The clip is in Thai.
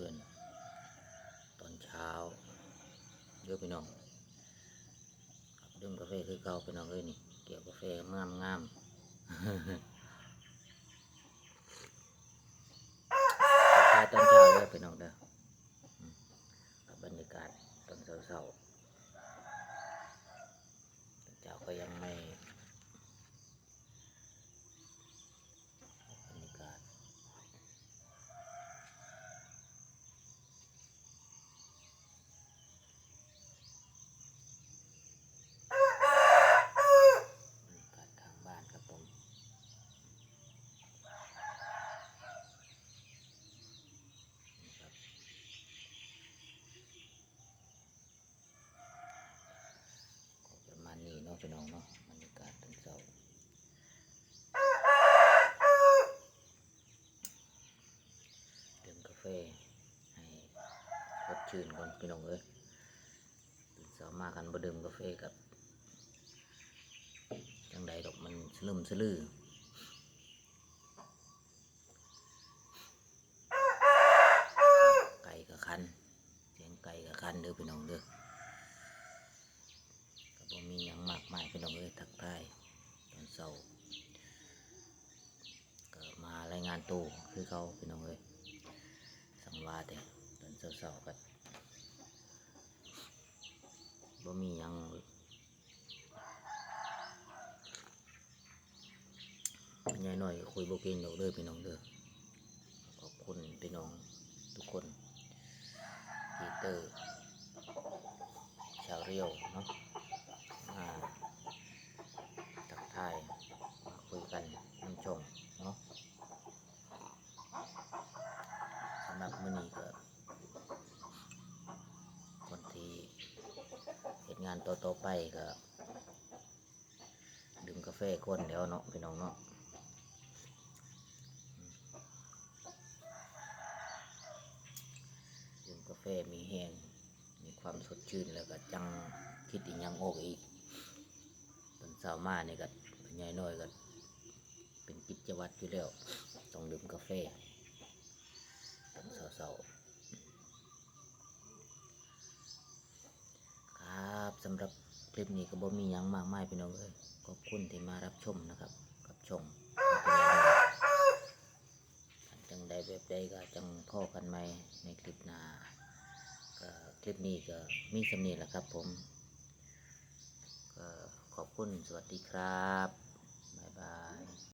พื่อนตอนเช้าเยอะพี่น้องดื่มกาแฟคือเก่าพี่น้องเลยนี่ เกี่ยวกาแฟงามงามๆทักทายตอนเช้าเลยพี่น้องเด้อกับบรรยากาศตอนเช้าๆตอนเช้าก็ยังไม่บรรยากาศ บรรยากาศข้างบ้านครับผมนี่ครับก็ประมาณนี้เนาะ พี่น้องเนาะบรรยากาศตอนเช้าดื่มกาแฟให้สดชื่นก่อนพี่น้องเอ้ยตื่นเช้ามากันบ่ดื่มกาแฟกับจังใดดอกมันสลืมสลือไก่กับคัน เสียงไก่กับคันเด้อพี่น้องเด้อก็บ่ มาพี่น้องเอ้ยทักทายตอนเช้าก็มารายงานตัวคือเขาพี่น้องเอ้ยสังวาแต่ตอนเช้าๆก็บ่มียังยายหน่อยคุยโบเก่งดอกเด้อพี่น้องเด้อขอบคุณพี่น้องทุกคนพีเตอร์ชาวเรียวเนาะมาทักทายคุยกันน้ำชมเนาะสำหรับมื้อนี้ก็คนที่เหตุงานต่อๆไปก็ดื่มกาแฟก้นเดี๋ยวเนาะพี่น้องเนาะดื่มกาแฟมีแห้งมีความสดชื่นแล้วก็จังคิดอีกยังโอกอีกตอนเช้ามานี่ก็ เป็นใหญ่น้อยก็เป็นกิจวัตรอยู่แล้ว ต้องดื่มกาแฟตอนเช้าๆครับสำหรับคลิปนี้ก็บ่มียังมากมายพี่น้องเอ้ยขอบคุณที่มารับชมนะครับ กับชมจังใดแบบใดก็จังพ่อกันไหมในคลิปหน้าก็คลิปนี้ก็มีสำเนีแหละครับผมก็ขอบคุณสวัสดีครับ Bye.